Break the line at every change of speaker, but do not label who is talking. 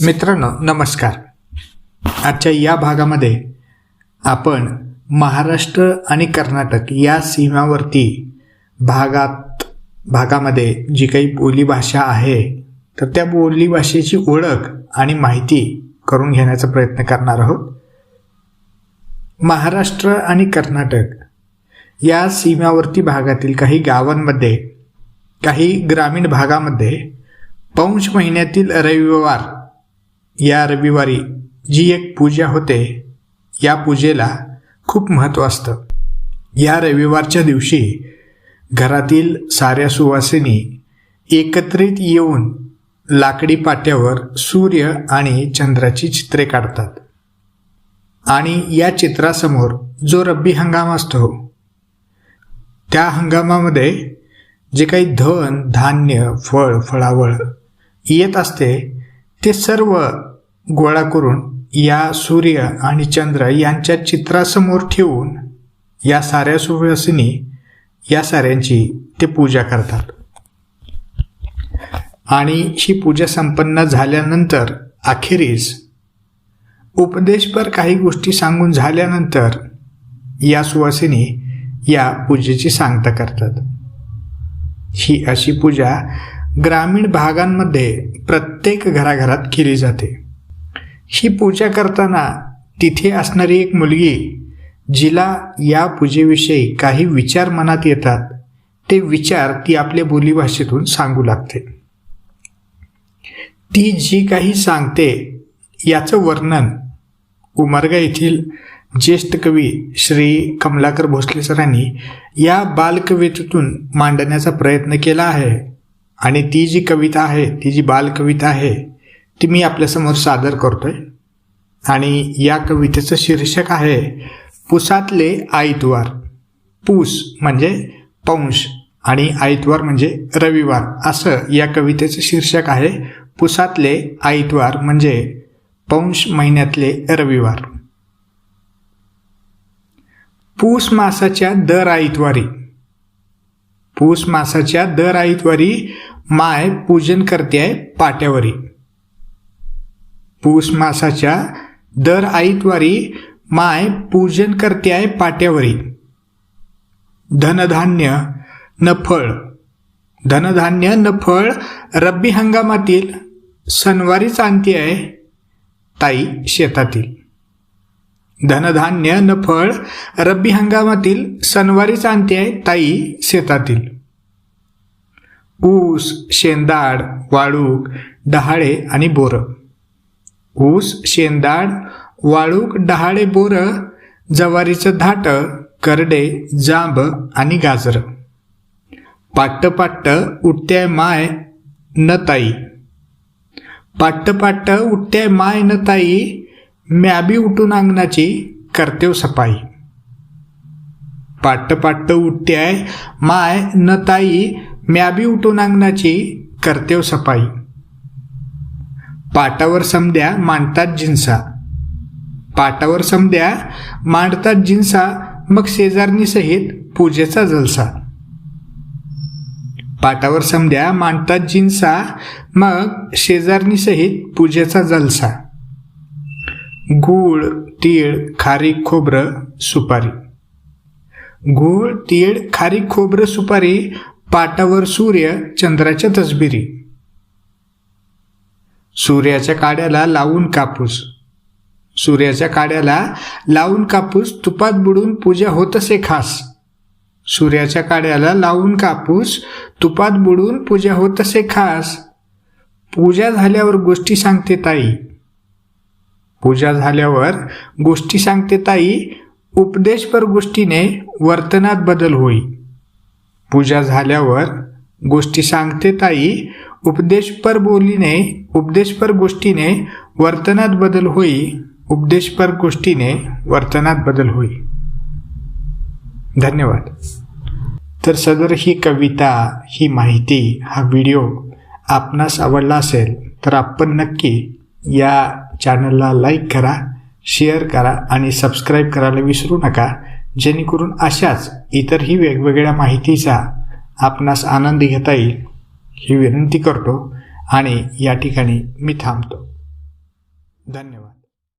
मित्रांनो नमस्कार. आजच्या या भागामध्ये आपण महाराष्ट्र आणि कर्नाटक या सीमावरती भागात भागामध्ये जी काही बोलीभाषा आहे तर त्या बोलीभाषेची ओळख आणि माहिती करून घेण्याचा प्रयत्न करणार आहोत. महाराष्ट्र आणि कर्नाटक या सीमावर्ती भागातील काही गावांमध्ये काही ग्रामीण भागामध्ये पौष महिन्यातील रविवार या रविवारी जी एक पूजा होते या पूजेला खूप महत्त्व असतं. या रविवारच्या दिवशी घरातील साऱ्या सुवासिनी एकत्रित येऊन लाकडी पाट्यावर सूर्य आणि चंद्राची चित्रे काढतात. आणि या चित्रासमोर जो रब्बी हंगाम असतो त्या हंगामामध्ये जे काही धन धान्य फळ फळावळ येत असते ते सर्व गोळा करून या सूर्य आणि चंद्र यांच्या चित्रासमोर ठेवून या साऱ्या सुवासिनी या साऱ्यांची ते पूजा करतात. आणि ही पूजा संपन्न झाल्यानंतर अखेरीस उपदेशपर काही गोष्टी सांगून झाल्यानंतर या सुवासिनी या पूजेची सांगता करतात. ही अशी पूजा ग्रामीण भागांमध्ये प्रत्येक घराघरात केली जाते. ही पूजा करताना तिथे असणारी एक मुलगी जिला या पूजेविषयी काही विचार मनात येतात ते विचार ती आपल्या बोलीभाषेतून सांगू लागते. ती जी काही सांगते याचं वर्णन उमरगा येथील ज्येष्ठ कवी श्री कमलाकर भोसले सरांनी या बालकवितेतून मांडण्याचा प्रयत्न केला आहे. आणि ती जी कविता आहे ती जी बालकविता आहे ती मी आपल्यासमोर सादर करतोय. आणि या कवितेचं शीर्षक आहे पुसातले आईतवार पूस म्हणजे पौंश आणि आईतवार म्हणजे रविवार. असं या कवितेचं शीर्षक आहे पुसातले आईतवार म्हणजे पौंश महिन्यातले रविवार. पूस मासाच्या दर आईतवारी पूस मासाच्या दर आईतवारी माय पूजन करते आहे पाट्यावरी. पूस मासाच्या दर आईतवारी माय पूजन करते आहे पाट्यावरी. धनधान्य न फळ. धनधान्य न फळ रब्बी हंगामातील सणवारीच आणते आहे ताई शेतातील. धनधान्य न फळ रब्बी हंगामातील सणवारीच आणते आहे ताई शेतातील. ऊस शेंदाड वाळूक डहाळे आणि बोरं. ऊस शेंदाड वाळूक डहाळे बोर जवारीचं धाट करडे जांब आणि गाजर. पाट्ट पाट्ट उठत्याय माय न ताई पाट्ट पाट्ट उठत्याय माय न ताई म्याबी उठून अंगणाची करतेव सफाई. पाट्ट पाट्ट उठत्याय माय न ताई म्याबी उठून अंगणाची सफाई. पाटावर समद्या मांडतात जिन्सा. पाटावर समद्या मांडतात जिन्सा मग शेजारणी सहित पूजेचा जलसा. पाटावर समद्या मांडतात जिन्सा मग शेजारणी सहित पूजेचा जलसा. गूळ तीळ खारीक खोबरं सुपारी. गूळ तीळ खारीक खोबरं सुपारी पाटावर सूर्य चंद्राच्या तसबिरी. सूर्याच्या काड्याला लावून कापूस. सूर्याच्या काड्याला लावून कापूस तुपात बुडून पूजा होत असे खास. सूर्याच्या काड्याला लावून कापूस तुपात बुडून पूजा होत असे खास. पूजा झाल्यावर गोष्टी सांगते ताई. पूजा झाल्यावर गोष्टी सांगते ताई उपदेशपर गोष्टीने वर्तनात बदल होई. पूजा झाल्यावर गोष्टी सांगते ताई. उपदेशपर बोलीने उपदेशपर गोष्टीने वर्तनात बदल होई. उपदेशपर गोष्टीने वर्तनात बदल होई. धन्यवाद. तर सदर ही कविता ही माहिती हा व्हिडिओ आपणास आवडला असेल तर आपण नक्की या चॅनलला लाईक करा शेअर करा आणि सबस्क्राईब करायला विसरू नका. जेणेकरून अशाच इतरही वेगवेगळ्या माहितीचा आपणास आनंद घेता येईल ही विनंती करतो आणि या ठिकाणी मी थांबतो. धन्यवाद.